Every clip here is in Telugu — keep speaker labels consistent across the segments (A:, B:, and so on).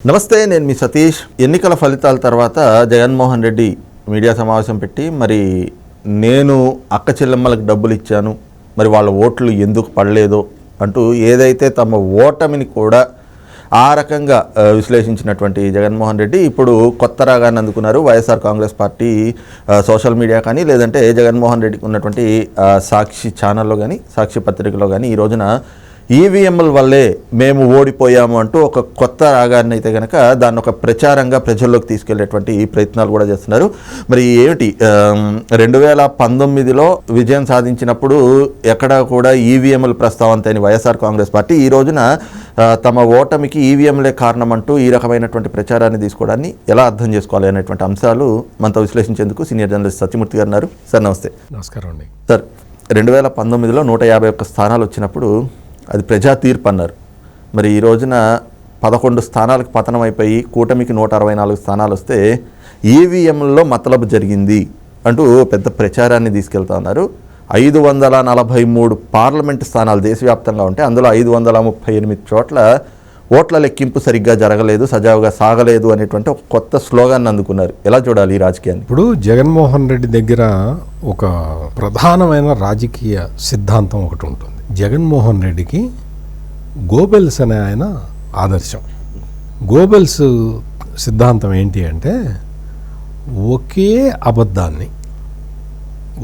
A: నమస్తే నేను మీ సతీష్. ఎన్నికల ఫలితాల తర్వాత జగన్మోహన్ రెడ్డి మీడియా సమావేశం పెట్టి మరి నేను అక్క చెల్లెమ్మలకు డబ్బులు ఇచ్చాను మరి వాళ్ళ ఓట్లు ఎందుకు పడలేదో అంటూ ఏదైతే తమ ఓటమిని కూడా ఆ రకంగా విశ్లేషించినటువంటి జగన్మోహన్ రెడ్డి ఇప్పుడు కొత్త రాగాన్ని అందుకున్నారు. YSR Congress party social media కానీ లేదంటే జగన్మోహన్ రెడ్డికి ఉన్నటువంటి సాక్షి ఛానల్లో కానీ సాక్షి పత్రికలో కానీ ఈ రోజున ఈవీఎంల వల్లే మేము ఓడిపోయాము అంటూ ఒక కొత్త రాగాన్ని అయితే కనుక దాన్ని ఒక ప్రచారంగా ప్రజల్లోకి తీసుకెళ్ళేటువంటి ప్రయత్నాలు కూడా చేస్తున్నారు. మరి ఏమిటి? రెండు వేల పంతొమ్మిదిలో విజయం సాధించినప్పుడు ఎక్కడా కూడా ఈవీఎంల ప్రస్తావన తేని వైఎస్ఆర్ కాంగ్రెస్ పార్టీ. ఈ రోజున తమ ఓటమికి ఈవీఎంలే కారణం అంటూ ఈ రకమైనటువంటి ప్రచారాన్ని తీసుకోవడాన్ని ఎలా అర్థం చేసుకోవాలి అనేటువంటి అంశాలు మనతో విశ్లేషించేందుకు సీనియర్ జర్నలిస్ట్ సత్యమూర్తి గారు ఉన్నారు. సార్ నమస్తే.
B: నమస్కారం అండి.
A: సార్ రెండు వేల పంతొమ్మిదిలో నూట యాభై ఒక్క స్థానాలు వచ్చినప్పుడు అది ప్రజా తీర్పు అన్నారు. మరి ఈ రోజున పదకొండు స్థానాలకు పతనం అయిపోయి కూటమికి నూట అరవై నాలుగు స్థానాలు వస్తే ఈవీఎంలో మతలబు జరిగింది అంటూ పెద్ద ప్రచారాన్ని తీసుకెళ్తా ఉన్నారు. ఐదు వందల నలభై మూడు పార్లమెంటు స్థానాలు దేశవ్యాప్తంగా ఉంటే అందులో ఐదు వందల ముప్పై ఎనిమిది చోట్ల ఓట్ల లెక్కింపు సరిగ్గా జరగలేదు సజావుగా సాగలేదు అనేటువంటి ఒక కొత్త స్లోగాన్ని అందుకున్నారు. ఎలా చూడాలి ఈ రాజకీయాన్ని?
B: ఇప్పుడు జగన్మోహన్ రెడ్డి దగ్గర ఒక ప్రధానమైన రాజకీయ సిద్ధాంతం ఒకటి ఉంటుంది. జగన్మోహన్ రెడ్డికి గోబెల్స్ అనే ఆయన ఆదర్శం. గోబెల్స్ సిద్ధాంతం ఏంటి అంటే ఒకే అబద్ధాన్ని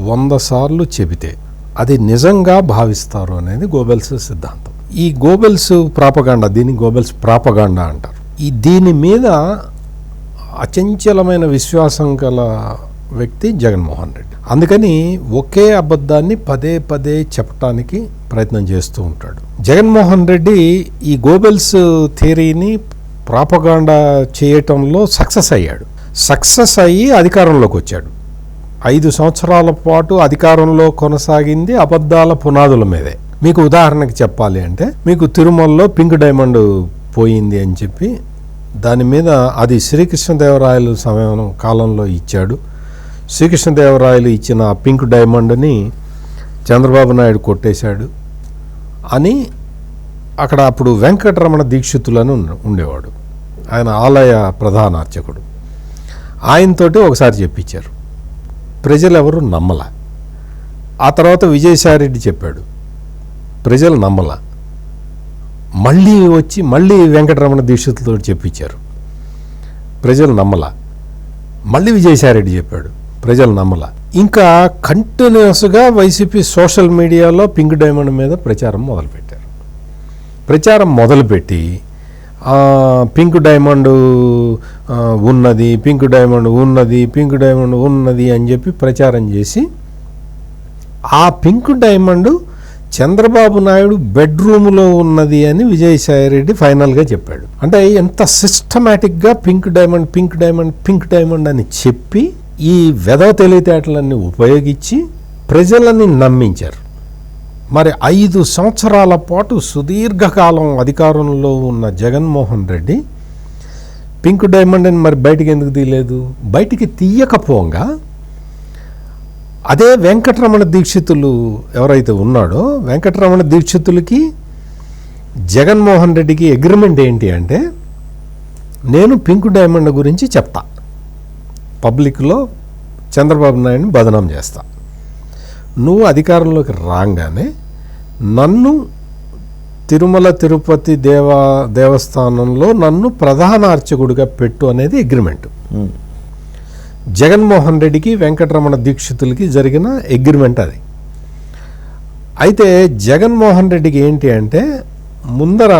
B: వంద సార్లు చెబితే అది నిజంగా భావిస్తారు అనేది గోబెల్స్ సిద్ధాంతం. ఈ గోబెల్స్ ప్రాపగాండా దీన్ని గోబెల్స్ ప్రాపగాండా అంటారు. ఈ దీని మీద అచంచలమైన విశ్వాసం గల వ్యక్తి జగన్మోహన్ రెడ్డి. అందుకని ఒకే అబద్ధాన్ని పదే పదే చెప్పటానికి ప్రయత్నం చేస్తూ ఉంటాడు. జగన్మోహన్ రెడ్డి ఈ గోబెల్స్ థియరీని ప్రాపగాండా చేయటంలో సక్సెస్ అయ్యాడు. సక్సెస్ అయ్యి అధికారంలోకి వచ్చాడు. ఐదు సంవత్సరాల పాటు అధికారంలో కొనసాగింది అబద్ధాల పునాదుల మీదే. మీకు ఉదాహరణకి చెప్పాలి అంటే మీకు తిరుమలలో పింక్ డైమండ్ పోయింది అని చెప్పి దాని మీద అది శ్రీకృష్ణదేవరాయలు సమయం కాలంలో ఇచ్చాడు. శ్రీకృష్ణదేవరాయలు ఇచ్చిన ఆ పింక్ డైమండ్ని చంద్రబాబు నాయుడు కొట్టేశాడు అని అక్కడ అప్పుడు వెంకటరమణ దీక్షితులను ఉండేవాడు. ఆయన ఆలయ ప్రధాన అర్చకుడు. ఆయనతోటి ఒకసారి చెప్పించారు. ప్రజలు ఎవరు నమ్మల. ఆ తర్వాత విజయసాయిరెడ్డి చెప్పాడు ప్రజలు నమ్మల. మళ్ళీ వచ్చి మళ్ళీ వెంకటరమణ దీక్షితులతో చెప్పించారు. ప్రజలు నమ్మల. మళ్ళీ విజయసాయిరెడ్డి చెప్పాడు ప్రజలు నమ్మల. ఇంకా కంటిన్యూస్గా వైసీపీ సోషల్ మీడియాలో పింక్ డైమండ్ మీద ప్రచారం మొదలుపెట్టారు. ప్రచారం మొదలుపెట్టి పింక్ డైమండ్ ఉన్నది పింక్ డైమండ్ ఉన్నది పింక్ డైమండ్ ఉన్నది అని చెప్పి ప్రచారం చేసి ఆ పింక్ డైమండ్ చంద్రబాబు నాయుడు బెడ్రూమ్లో ఉన్నది అని విజయసాయిరెడ్డి ఫైనల్గా చెప్పాడు. అంటే ఎంత సిస్టమేటిక్గా pink diamond pink diamond pink diamond అని చెప్పి ఈ వెధవ తెలివితేటలన్నీ ఉపయోగించి ప్రజలని నమ్మించారు. మరి ఐదు సంవత్సరాల పాటు సుదీర్ఘకాలం అధికారంలో ఉన్న జగన్మోహన్ రెడ్డి పింక్ డైమండ్ అని మరి బయటికి ఎందుకు తీయలేదు? బయటికి తీయకపోగా అదే వెంకటరమణ దీక్షితులు ఎవరైతే ఉన్నాడో వెంకటరమణ దీక్షితులకి జగన్మోహన్ రెడ్డికి అగ్రిమెంట్ ఏంటి అంటే నేను పింక్ డైమండ్ గురించి చెప్తా. పబ్లిక్లో చంద్రబాబు నాయుడిని బదనాం చేస్తా. నువ్వు అధికారంలోకి రాగానే నన్ను తిరుమల తిరుపతి దేవా దేవస్థానంలో నన్ను ప్రధాన అర్చకుడిగా పెట్టు అనేది అగ్రిమెంట్. జగన్మోహన్ రెడ్డికి వెంకటరమణ దీక్షితులకి జరిగిన అగ్రిమెంట్ అది. అయితే జగన్మోహన్ రెడ్డికి ఏంటి అంటే ముందర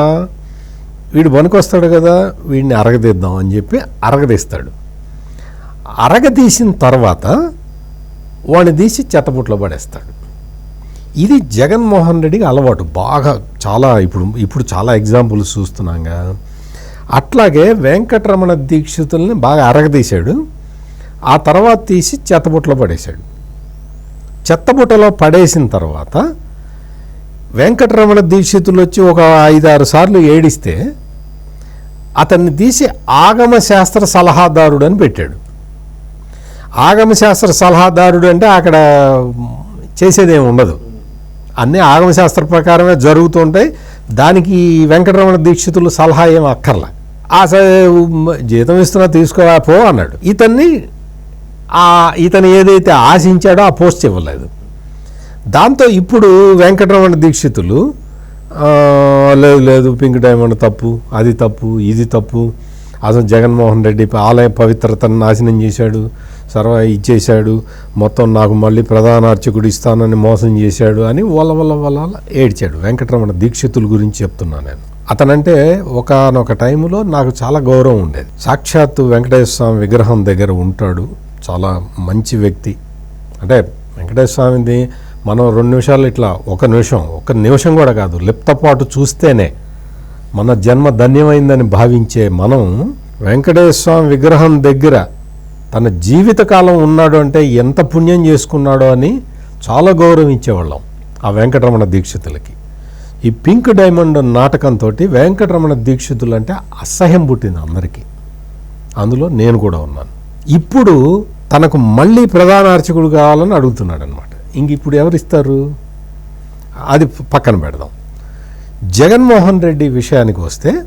B: వీడు పనికొస్తాడు కదా వీడిని అరగదీద్దాం అని చెప్పి అరగదీస్తాడు. అరగదీసిన తర్వాత వాడిని తీసి చెత్తబుట్లో పడేస్తాడు. ఇది జగన్మోహన్ రెడ్డికి అలవాటు. బాగా చాలా ఇప్పుడు ఇప్పుడు చాలా ఎగ్జాంపుల్స్ చూస్తున్నాగా అట్లాగే వెంకటరమణ దీక్షితుల్ని బాగా అరగదీశాడు. ఆ తర్వాత తీసి చెత్తబుట్టలో పడేశాడు. చెత్తబుట్టలో పడేసిన తర్వాత వెంకటరమణ దీక్షితులు వచ్చి ఒక ఐదారు సార్లు ఏడిస్తే అతన్ని తీసి ఆగమ శాస్త్ర సలహాదారుడు అని పెట్టాడు. ఆగమశాస్త్ర సలహాదారుడు అంటే అక్కడ చేసేదేమి ఉండదు. అన్నీ ఆగమశాస్త్ర ప్రకారమే జరుగుతుంటాయి దానికి వెంకటరమణ దీక్షితులు సలహా ఏం అక్కర్లే. ఆ జీతం ఇస్తున్నా తీసుకోరా పో అన్నాడు. ఇతన్ని ఆ ఇతను ఏదైతే ఆశించాడో ఆ పోస్ట్ ఇవ్వలేదు. దాంతో ఇప్పుడు వెంకటరమణ దీక్షితులు లేదు లేదు పింక్ డైమండ్ తప్పు అది తప్పు ఇది తప్పు అసలు జగన్మోహన్ రెడ్డి ఆలయ పవిత్రతను నాశనం చేశాడు సర్వ ఇచ్చేశాడు మొత్తం నాకు మళ్ళీ ప్రధాన అర్చకుడు ఇస్తానని మోసం చేశాడు అని వల్ల వల్ల వల్ల ఏడ్చాడు. వెంకటరమణ దీక్షితుల గురించి చెప్తున్నాను నేను. అతనంటే ఒకనొక టైంలో నాకు చాలా గౌరవం ఉండేది. సాక్షాత్తు వెంకటేశ్వర స్వామి విగ్రహం దగ్గర ఉంటాడు. చాలా మంచి వ్యక్తి. అంటే వెంకటేశ్వర స్వామిది మనం రెండు నిమిషాలు ఇట్లా ఒక నిమిషం ఒక నిమిషం కూడా కాదు లిప్తపాటు చూస్తేనే మన జన్మ ధన్యమైందని భావించే మనం వెంకటేశ్వర స్వామి విగ్రహం దగ్గర తన జీవితకాలం ఉన్నాడు అంటే ఎంత పుణ్యం చేసుకున్నాడో అని చాలా గౌరవించేవాళ్ళం ఆ వెంకటరమణ దీక్షితులకి. ఈ పింక్ డైమండ్ నాటకంతో వెంకటరమణ దీక్షితులు అంటే అసహ్యం పుట్టింది అందరికీ. అందులో నేను కూడా ఉన్నాను. ఇప్పుడు తనకు మళ్ళీ ప్రధాన అర్చకుడు కావాలని అడుగుతున్నాడు అనమాట ఇంక ఇప్పుడు ఎవరు ఇస్తారు అది పక్కన పెడదాం. జగన్మోహన్ రెడ్డి విషయానికి వస్తే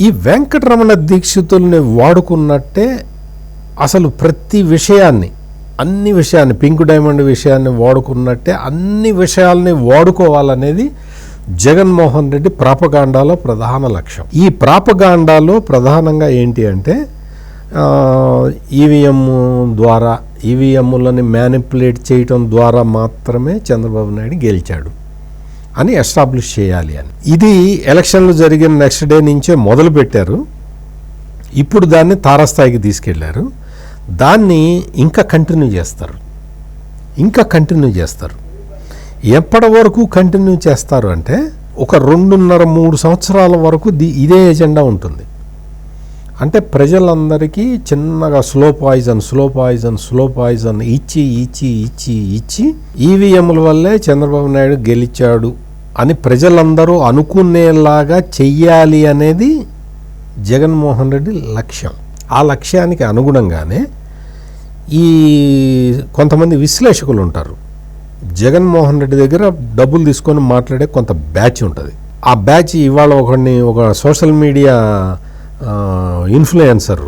B: ఈ వెంకటరమణ దీక్షితుల్ని వాడుకున్నట్టే అసలు ప్రతి విషయాన్ని అన్ని విషయాన్ని పింక్ డైమండ్ విషయాన్ని వాడుకున్నట్టే అన్ని విషయాల్ని వాడుకోవాలనేది జగన్మోహన్ రెడ్డి ప్రాపగాండాలో ప్రధాన లక్ష్యం. ఈ ప్రాపగాండాలో ప్రధానంగా ఏంటి అంటే ఈవీఎం ద్వారా ఈవీఎంలని మ్యానిపులేట్ చేయటం ద్వారా మాత్రమే చంద్రబాబు నాయుడు గెలిచాడు. అని ఎస్టాబ్లిష్ చేయాలి అని. ఇది ఎలక్షన్లు జరిగిన నెక్స్ట్ డే నుంచే మొదలు పెట్టారు. ఇప్పుడు దాన్ని తారాస్థాయికి తీసుకెళ్ళారు. దాన్ని ఇంకా కంటిన్యూ చేస్తారు. ఇంకా కంటిన్యూ చేస్తారు. ఎప్పటి వరకు కంటిన్యూ చేస్తారు అంటే ఒక రెండున్నర మూడు సంవత్సరాల వరకు ది- ఇదే ఎజెండా ఉంటుంది. అంటే ప్రజలందరికీ చిన్నగా slow poison slow poison slow poison ఇచ్చి ఇచ్చి ఇచ్చి ఇచ్చి ఈవీఎంల వల్లే చంద్రబాబు నాయుడు గెలిచాడు అని ప్రజలందరూ అనుకునేలాగా చెయ్యాలి అనేది జగన్మోహన్ రెడ్డి లక్ష్యం. ఆ లక్ష్యానికి అనుగుణంగానే ఈ కొంతమంది విశ్లేషకులు ఉంటారు. జగన్మోహన్ రెడ్డి దగ్గర డబ్బులు తీసుకొని మాట్లాడే కొంత బ్యాచ్ ఉంటుంది. ఆ బ్యాచ్ ఇవాళ ఒకడిని ఒక సోషల్ మీడియా ఇన్ఫ్లుయెన్సర్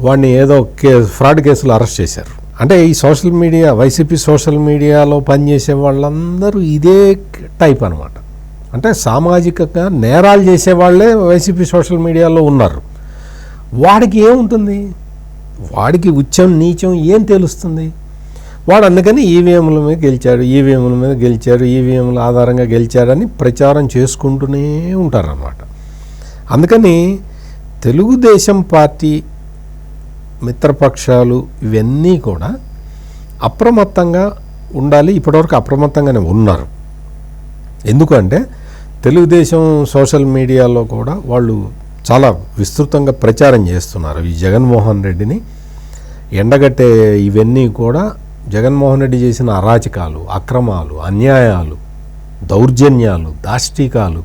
B: వాడిని ఏదో కే ఫ్రాడ్ కేసులో అరెస్ట్ చేశారు. అంటే ఈ సోషల్ మీడియా వైసీపీ సోషల్ మీడియాలో పనిచేసే వాళ్ళందరూ ఇదే టైప్ అనమాట అంటే సామాజికంగా నేరాలు చేసే వాళ్ళే వైసీపీ సోషల్ మీడియాలో ఉన్నారు. వాడికి ఏముంటుంది? వాడికి ఉచ్చం నీచం ఏం తెలుస్తుంది? వాడు అందుకని ఈవీఎంల మీద గెలిచాడు ఈవీఎంల మీద గెలిచాడు ఈవీఎంల ఆధారంగా గెలిచాడని ప్రచారం చేసుకుంటూనే ఉంటారన్నమాట. అందుకని తెలుగుదేశం పార్టీ మిత్రపక్షాలు ఇవన్నీ కూడా అప్రమత్తంగా ఉండాలి. ఇప్పటివరకు అప్రమత్తంగానే ఉన్నారు. ఎందుకంటే తెలుగుదేశం సోషల్ మీడియాలో కూడా వాళ్ళు చాలా విస్తృతంగా ప్రచారం చేస్తున్నారు. ఈ జగన్మోహన్ రెడ్డిని ఎండగట్టే ఇవన్నీ కూడా జగన్మోహన్ రెడ్డి చేసిన అరాచకాలు అక్రమాలు అన్యాయాలు దౌర్జన్యాలు దాష్టికాలు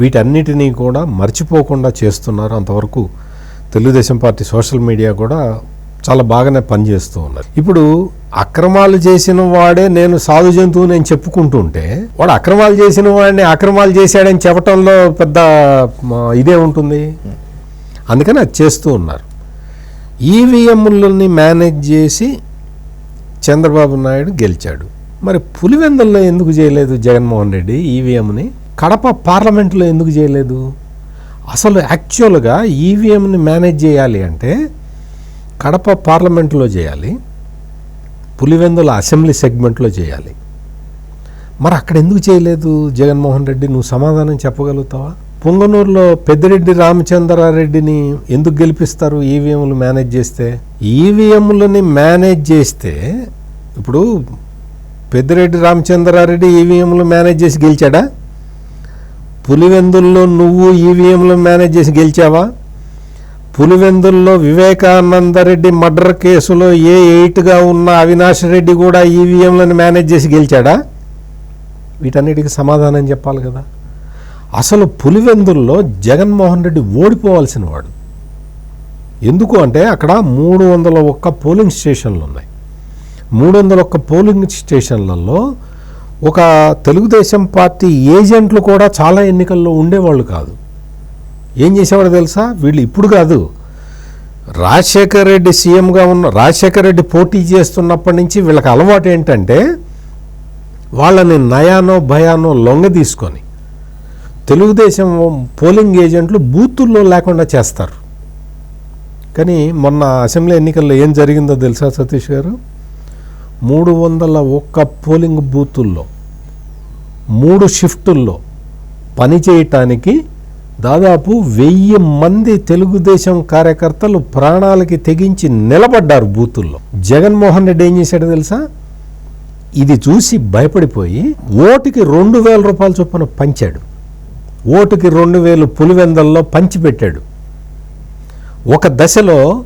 B: వీటన్నిటినీ కూడా మర్చిపోకుండా చేస్తున్నారు. అంతవరకు తెలుగుదేశం పార్టీ సోషల్ మీడియా కూడా చాలా బాగానే పనిచేస్తూ ఉన్నారు ఇప్పుడు అక్రమాలు చేసిన వాడే నేను సాధు జంతువు నేను చెప్పుకుంటుంటే వాడు అక్రమాలు చేసిన వాడిని అక్రమాలు చేశాడని చెప్పటంలో పెద్ద ఇదే ఉంటుంది. అందుకని అది చేస్తూ ఉన్నారు. ఈవీఎంలని మేనేజ్ చేసి చంద్రబాబు నాయుడు గెలిచాడు. మరి పులివెందుల్లో ఎందుకు చేయలేదు జగన్మోహన్ రెడ్డి ఈవీఎంని? కడప పార్లమెంట్లో ఎందుకు చేయలేదు? అసలు యాక్చువల్గా ఈవీఎంని మేనేజ్ చేయాలి అంటే కడప పార్లమెంట్లో చేయాలి పులివెందుల అసెంబ్లీ సెగ్మెంట్లో చేయాలి. మరి అక్కడ ఎందుకు చేయలేదు జగన్మోహన్ రెడ్డి? నువ్వు సమాధానం చెప్పగలుగుతావా? పొంగనూరులో పెద్దిరెడ్డి రామచంద్రారెడ్డిని ఎందుకు గెలిపిస్తారు ఈవీఎంలు మేనేజ్ చేస్తే? ఈవీఎంలని మేనేజ్ చేస్తే ఇప్పుడు పెద్దిరెడ్డి రామచంద్రారెడ్డి ఈవీఎంలు మేనేజ్ చేసి గెలిచాడా? పులివెందుల్లో నువ్వు ఈవీఎంలు మేనేజ్ చేసి గెలిచావా? పులివెందుల్లో వివేకానందరెడ్డి మర్డర్ కేసులో ఏ ఎయిట్గా ఉన్న అవినాష్ రెడ్డి కూడా ఈవీఎంలను మేనేజ్ చేసి గెలిచాడా? వీటన్నిటికీ సమాధానం చెప్పాలి కదా. అసలు పులివెందుల్లో జగన్మోహన్ రెడ్డి ఓడిపోవాల్సిన వాడు. ఎందుకు అంటే అక్కడ మూడు వందల ఒక్క పోలింగ్ స్టేషన్లు ఉన్నాయి. మూడు వందల ఒక్క పోలింగ్ స్టేషన్లలో ఒక తెలుగుదేశం పార్టీ ఏజెంట్లు కూడా చాలా ఎన్నికల్లో ఉండేవాళ్ళు కాదు. ఏం చేసేవాడు తెలుసా? వీళ్ళు ఇప్పుడు కాదు. రాజశేఖర రెడ్డి సీఎంగా ఉన్న రాజశేఖర రెడ్డి పోటీ చేస్తున్నప్పటి నుంచి వీళ్ళకి అలవాటు ఏంటంటే వాళ్ళని నయానో భయానో లొంగ తీసుకొని తెలుగుదేశం పోలింగ్ ఏజెంట్లు బూతుల్లో లేకుండా చేస్తారు. కానీ మొన్న అసెంబ్లీ ఎన్నికల్లో ఏం జరిగిందో తెలుసా సతీష్ గారు? మూడు వందల ఒక్క పోలింగ్ బూతుల్లో మూడు షిఫ్టుల్లో పని చేయటానికి దాదాపు వెయ్యి మంది తెలుగుదేశం కార్యకర్తలు ప్రాణాలకి తెగించి నిలబడ్డారు బూతుల్లో. జగన్మోహన్ రెడ్డి ఏం చేశాడో తెలుసా? ఇది చూసి భయపడిపోయి ఓటుకి రెండు వేల రూపాయల చొప్పున పంచాడు. ఓటుకి రెండు వేలు పులివెందల్లో పంచిపెట్టాడు. ఒక దశలో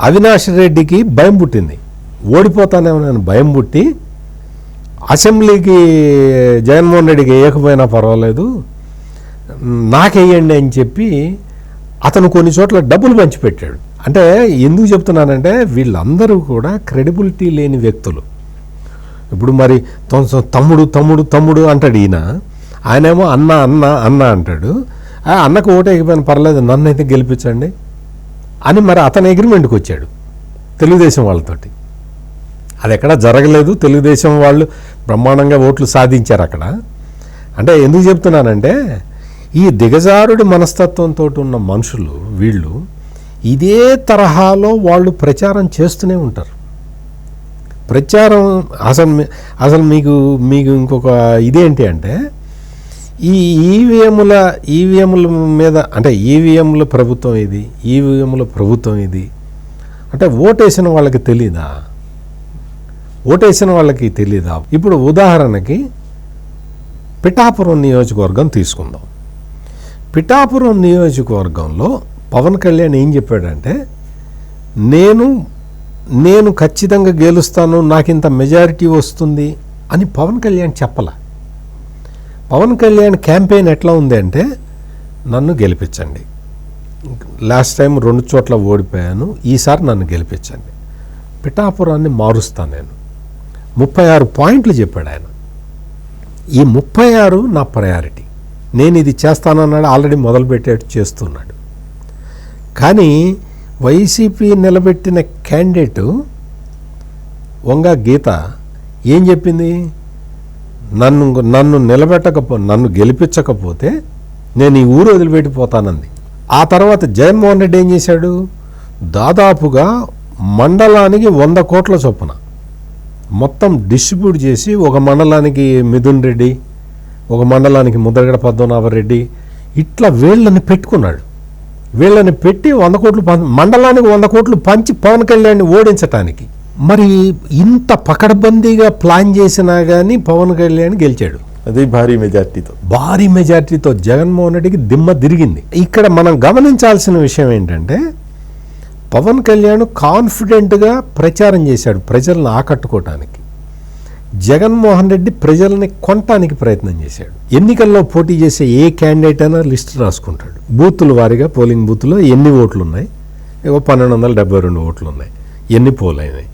B: అవినాష్ రెడ్డికి భయం పుట్టింది. ఓడిపోతానేమో నేను భయం పుట్టి అసెంబ్లీకి జగన్మోహన్ రెడ్డికి వేయకపోయినా పర్వాలేదు. నాకేయండి అని చెప్పి అతను కొన్ని చోట్ల డబ్బులు పంచిపెట్టాడు. అంటే ఎందుకు చెప్తున్నానంటే వీళ్ళందరూ కూడా క్రెడిబిలిటీ లేని వ్యక్తులు. ఇప్పుడు మరి తమ్ముడు తమ్ముడు తమ్ముడు అంటాడు ఈయన. ఆయనేమో అన్న అన్న అన్న అంటాడు. ఆ అన్నకు ఓటేకపోయినా పర్లేదు నన్ను అయితే గెలిపించండి అని మరి అతని అగ్రిమెంట్కి వచ్చాడు. తెలుగుదేశం వాళ్ళతోటి. అది ఎక్కడ జరగలేదు. తెలుగుదేశం వాళ్ళు బ్రహ్మాండంగా ఓట్లు సాధించారు అక్కడ. అంటే ఎందుకు చెప్తున్నానంటే ఈ దిగజారుడి మనస్తత్వంతో ఉన్న మనుషులు వీళ్ళు ఇదే తరహాలో వాళ్ళు ప్రచారం చేస్తూనే ఉంటారు. ప్రచారం అసలు మీ- అసలు మీకు మీకు ఇంకొక ఇదేంటి అంటే ఈ ఈవీఎంల ఈవీఎంల మీద అంటే ఈవీఎంల ప్రభుత్వం ఇది ఈవీఎంల ప్రభుత్వం ఇది అంటే ఓటేసిన వాళ్ళకి తెలీదా? ఓటేసిన వాళ్ళకి తెలీదా? ఇప్పుడు ఉదాహరణకి పిఠాపురం నియోజకవర్గం తీసుకుందాం. పిఠాపురం నియోజకవర్గంలో పవన్ కళ్యాణ్ ఏం చెప్పాడంటే నేను నేను ఖచ్చితంగా గెలుస్తాను నాకు ఇంత మెజారిటీ వస్తుంది అని పవన్ కళ్యాణ్ చెప్పల. పవన్ కళ్యాణ్ క్యాంపెయిన్ ఎట్లా ఉంది అంటే నన్ను గెలిపించండి. లాస్ట్ టైం రెండు చోట్ల ఓడిపోయాను ఈసారి నన్ను గెలిపించండి. పిఠాపురాన్ని మారుస్తాను నేను. ముప్పై ఆరు పాయింట్లు చెప్పాడు ఆయన. ఈ ముప్పై ఆరు నా ప్రయారిటీ నేను ఇది చేస్తానన్నాడు ఆల్రెడీ మొదలుపెట్టేట్టు చేస్తున్నాడు. కానీ వైసీపీ నిలబెట్టిన క్యాండిడేటు వంగ గీత ఏం చెప్పింది? నన్ను నన్ను నిలబెట్టకపో నన్ను గెలిపించకపోతే నేను ఈ ఊరు వదిలిపెట్టిపోతానంది. ఆ తర్వాత జగన్మోహన్ రెడ్డి ఏం చేశాడు? దాదాపుగా మండలానికి వంద కోట్ల చొప్పున మొత్తం డిస్ట్రిబ్యూట్ చేసి ఒక మండలానికి మిథున్ రెడ్డి ఒక మండలానికి ముద్రగడ పద్మనాభరెడ్డి ఇట్లా వీళ్ళని పెట్టుకున్నాడు. వీళ్ళని పెట్టి వంద కోట్లు మండలానికి వంద కోట్లు పంచి పవన్ కళ్యాణ్ని ఓడించటానికి. మరి ఇంత పకడ్బందీగా ప్లాన్ చేసినా కానీ పవన్ కళ్యాణ్ గెలిచాడు.
A: అది భారీ మెజార్టీతో.
B: భారీ మెజార్టీతో జగన్మోహన్ రెడ్డికి దిమ్మ తిరిగింది. ఇక్కడ మనం గమనించాల్సిన విషయం ఏంటంటే పవన్ కళ్యాణ్ కాన్ఫిడెంట్గా ప్రచారం చేశాడు ప్రజలను ఆకట్టుకోవటానికి జగన్మోహన్ రెడ్డి ప్రజల్ని కొనటానికి ప్రయత్నం చేశాడు. ఎన్నికల్లో పోటీ చేసే ఏ క్యాండిడేట్ అయినా లిస్ట్ రాసుకుంటాడు. బూతుల వారీగా పోలింగ్ బూత్లో ఎన్ని ఓట్లు ఉన్నాయి ఏవో పన్నెండు వందల డెబ్బై రెండు ఓట్లు ఉన్నాయి ఎన్ని పోల్ అయినాయి?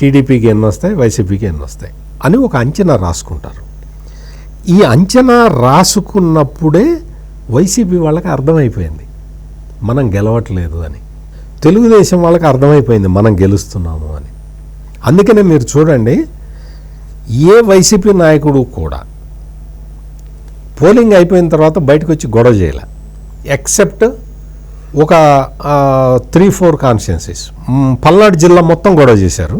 B: టీడీపీకి ఎన్ని వస్తాయి? వైసీపీకి ఎన్ని వస్తాయి? అని ఒక అంచనా రాసుకుంటారు. ఈ అంచనా రాసుకున్నప్పుడే వైసీపీ వాళ్ళకి అర్థమైపోయింది. మనం గెలవట్లేదు అని. తెలుగుదేశం వాళ్ళకి అర్థమైపోయింది మనం గెలుస్తున్నాము అని. అందుకనే మీరు చూడండి ఏ వైసీపీ నాయకుడు కూడా పోలింగ్ అయిపోయిన తర్వాత బయటకు వచ్చి గొడవ చేయలే. ఎక్సెప్ట్ ఒక త్రీ ఫోర్ కాన్స్టిట్యున్సీస్ పల్నాడు జిల్లా మొత్తం గొడవ చేశారు.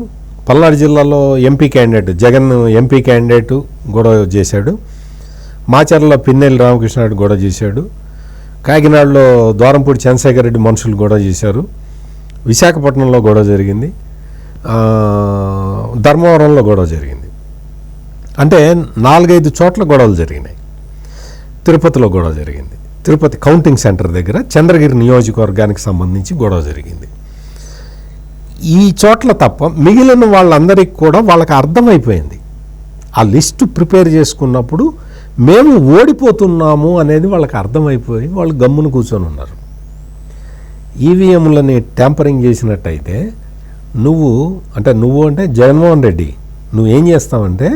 B: పల్నాడు జిల్లాలో MP candidate Jagan MP candidate గొడవ చేశాడు. మాచర్లలో పిన్నెల్లి రామకృష్ణారెడ్డి గొడవ చేశాడు. కాకినాడలో ద్వారంపూడి చంద్రశేఖర్ రెడ్డి మనుషులు గొడవ చేశారు. విశాఖపట్నంలో గొడవ జరిగింది. ధర్మవరంలో గొడవ జరిగింది. అంటే నాలుగైదు చోట్ల గొడవలు జరిగినాయి. తిరుపతిలో గొడవ జరిగింది. తిరుపతి కౌంటింగ్ సెంటర్ దగ్గర చంద్రగిరి నియోజకవర్గానికి సంబంధించి గొడవ జరిగింది. ఈ చోట్ల తప్ప మిగిలిన వాళ్ళందరికీ కూడా వాళ్ళకి అర్థమైపోయింది. ఆ లిస్టు ప్రిపేర్ చేసుకున్నప్పుడు మేము ఓడిపోతున్నాము అనేది వాళ్ళకి అర్థమైపోయి వాళ్ళు గమ్మున కూర్చొని ఉన్నారు. ఈవీఎంలని ట్యాంపరింగ్ చేసినట్టయితే నువ్వు అంటే నువ్వు అంటే జగన్మోహన్ రెడ్డి నువ్వేం చేస్తావంటే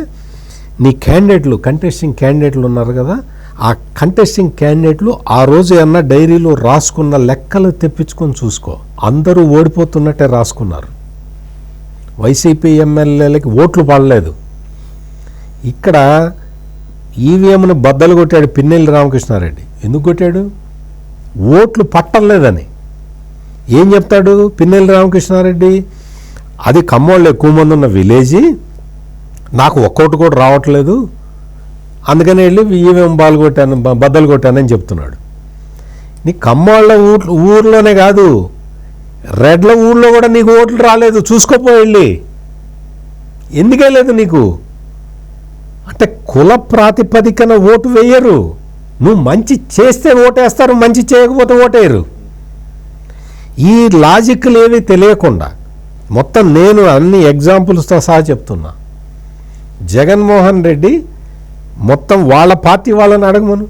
B: నీ క్యాండిడేట్లు కంటెస్టింగ్ క్యాండిడేట్లు ఉన్నారు కదా ఆ కంటెస్టింగ్ క్యాండిడేట్లు ఆ రోజు ఏమన్నా డైరీలో రాసుకున్న లెక్కలు తెప్పించుకొని చూసుకో. అందరూ ఓడిపోతున్నట్టే రాసుకున్నారు. వైసీపీ ఎమ్మెల్యేలకి ఓట్లు పడలేదు. ఇక్కడ ఈవీఎంను బద్దలు కొట్టాడు పిన్నెల్లి రామకృష్ణారెడ్డి. ఎందుకు కొట్టాడు? ఓట్లు పట్టలేదని. ఏం చెప్తాడు పిన్నెల్లి రామకృష్ణారెడ్డి? అది కమ్మోళ్ళు ఎక్కువ మంది ఉన్న విలేజీ. నాకు ఒక్కోటి కూడా రావట్లేదు. అందుకని వెళ్ళి ఈవేం బాల్ కొట్టాను బద్దలు కొట్టానని చెప్తున్నాడు. నీ కమ్మోళ్ళ ఊర్ ఊర్లోనే కాదు. రెడ్ల ఊర్లో కూడా నీకు ఓట్లు రాలేదు. చూసుకోపో వెళ్ళి. ఎందుకే లేదు నీకు? అంటే కుల ప్రాతిపదికన ఓటు వేయరు. నువ్వు మంచి చేస్తే ఓటేస్తారు మంచి చేయకపోతే ఓటేయరు. ఈ లాజిక్లు ఏవి తెలియకుండా మొత్తం నేను అన్ని ఎగ్జాంపుల్స్తో సహా చెప్తున్నా. జగన్మోహన్ రెడ్డి మొత్తం వాళ్ళ పార్టీ వాళ్ళని అడగమను.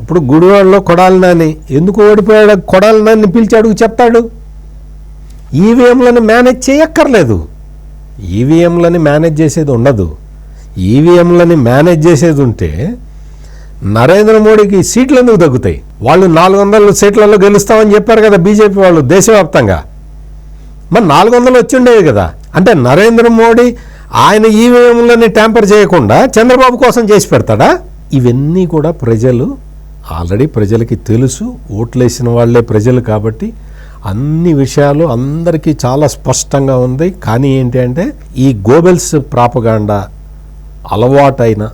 B: ఇప్పుడు గుడివాడలో కొడాలి ఎందుకు ఓడిపోయాడు? కొడాలని పిలిచాడు పిలిచి అడుగు చెప్తాడు. ఈవీఎంలను మేనేజ్ చేయక్కర్లేదు. ఈవీఎంలని మేనేజ్ చేసేది ఉండదు. ఈవీఎంలని మేనేజ్ చేసేది ఉంటే నరేంద్ర మోడీకి సీట్లు ఎందుకు తగ్గుతాయి? వాళ్ళు నాలుగు వందల సీట్లలో గెలుస్తామని చెప్పారు కదా బీజేపీ వాళ్ళు దేశవ్యాప్తంగా. మరి నాలుగు వందలు వచ్చి ఉండేవి కదా. అంటే నరేంద్ర మోడీ ఆయన ఈవీఎంలని ట్యాంపర్ చేయకుండా చంద్రబాబు కోసం చేసి పెడతాడా? ఇవన్నీ కూడా ప్రజలు ఆల్రెడీ ప్రజలకి తెలుసు. ఓట్లేసిన వాళ్ళే ప్రజలు కాబట్టి అన్ని విషయాలు అందరికీ చాలా స్పష్టంగా ఉంది. కానీ ఏంటి అంటే ఈ గోబెల్స్ ప్రాపగాండ అలవాటైన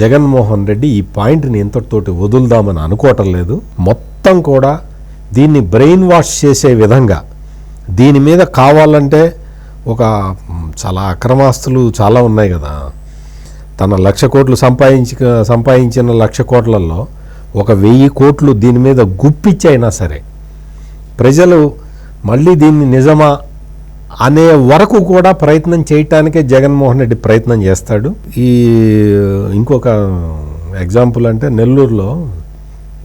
B: జగన్మోహన్ రెడ్డి ఈ పాయింట్ని ఇంతటితోటి వదులుదామని అనుకోవటం లేదు. మొత్తం కూడా దీన్ని బ్రెయిన్ వాష్ చేసే విధంగా దీని మీద కావాలంటే ఒక చాలా అక్రమాస్తులు చాలా ఉన్నాయి కదా. తన లక్ష కోట్లు సంపాదించి సంపాదించిన లక్ష కోట్లలో ఒక వెయ్యి కోట్లు దీని మీద గుప్పిచ్చైనా సరే ప్రజలు మళ్ళీ దీన్ని నిజమా అనే వరకు కూడా ప్రయత్నం చేయటానికే జగన్మోహన్ రెడ్డి ప్రయత్నం చేస్తాడు. ఈ ఇంకొక ఎగ్జాంపుల్ అంటే నెల్లూరులో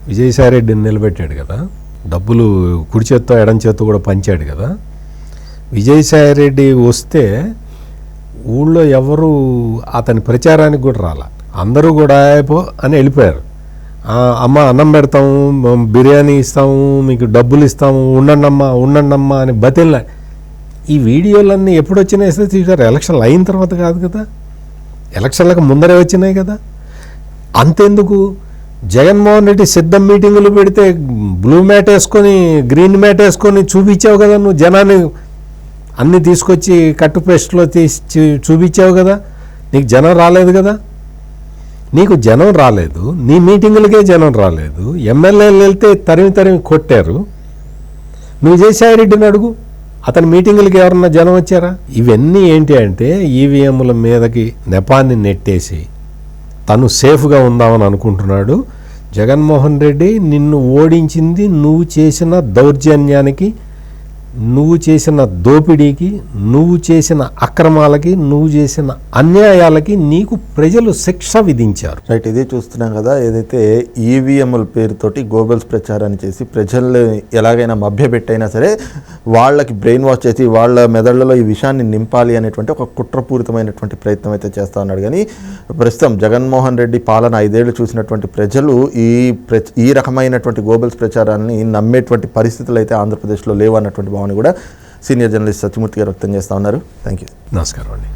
B: విజయసాయి రెడ్డిని నిలబెట్టాడు కదా. డబ్బులు కుడి చేత్తో ఎడం చేత్తో కూడా పంచాడు కదా. విజయసాయి రెడ్డి వస్తే ఊళ్ళో ఎవరు అతని ప్రచారానికి కూడా రాల. అందరూ కూడా అయిపో అని వెళ్ళిపోయారు. అమ్మ అన్నం పెడతాము బిర్యానీ ఇస్తాము మీకు డబ్బులు ఇస్తాము ఉండండమ్మా ఉండండమ్మా అని బతిల్లా ఈ వీడియోలన్నీ ఎప్పుడు వచ్చినాయి సార్? చూసారు? ఎలక్షన్లు అయిన తర్వాత కాదు కదా? ఎలక్షన్లకు ముందరే వచ్చినాయి కదా? అంతెందుకు? జగన్మోహన్ రెడ్డి సిద్ధం మీటింగులు పెడితే బ్లూ మ్యాట్ వేసుకొని గ్రీన్ మ్యాట్ వేసుకొని చూపించావు కదా నువ్వు? జనాన్ని అన్నీ తీసుకొచ్చి కట్టు పేస్ట్లో తీసి చూ- చూపించావు కదా? నీకు జనం రాలేదు కదా? నీకు జనం రాలేదు. నీ మీటింగులకే జనం రాలేదు. ఎమ్మెల్యేలు వెళ్తే తరిమి తరిమి కొట్టారు. నువ్వు విజయసాయి రెడ్డిని అడుగు. అతని మీటింగులకి ఎవరన్నా జనం వచ్చారా? ఇవన్నీ ఏంటి అంటే ఈవీఎంల మీదకి నెపాన్ని నెట్టేసి తను సేఫ్గా ఉందామని అనుకుంటున్నాడు జగన్మోహన్ రెడ్డి నిన్ను ఓడించింది నువ్వు చేసిన దౌర్జన్యానికి నువ్వు చేసిన దోపిడీకి నువ్వు చేసిన అక్రమాలకి నువ్వు చేసిన అన్యాయాలకి నీకు ప్రజలు శిక్ష విధించారు.
A: రైట్ ఇదే చూస్తున్నాం కదా ఏదైతే ఈవీఎంల పేరుతోటి గోబెల్స్ ప్రచారాన్ని చేసి ప్రజల్ని ఎలాగైనా మభ్యపెట్టైనా సరే వాళ్ళకి బ్రెయిన్ వాష్ చేసి వాళ్ళ మెదళ్ళలో ఈ విషయాన్ని నింపాలి అనేటువంటి ఒక కుట్రపూరితమైనటువంటి ప్రయత్నం అయితే చేస్తూ ఉన్నాడు. కానీ ప్రస్తుతం జగన్మోహన్ రెడ్డి పాలన ఐదేళ్ళు చూసినటువంటి ప్రజలు ఈ ప్ర ఈ రకమైనటువంటి గోబెల్స్ ప్రచారాన్ని నమ్మేటువంటి పరిస్థితులు అయితే ఆంధ్రప్రదేశ్లో లేవన్నటువంటి భావన కూడా. సీనియర్ జర్నలిస్ట్ సత్యమూర్తి గారు వ్యక్తం చేస్తూ ఉన్నారు. థ్యాంక్ యూ
B: నమస్కారం అండి.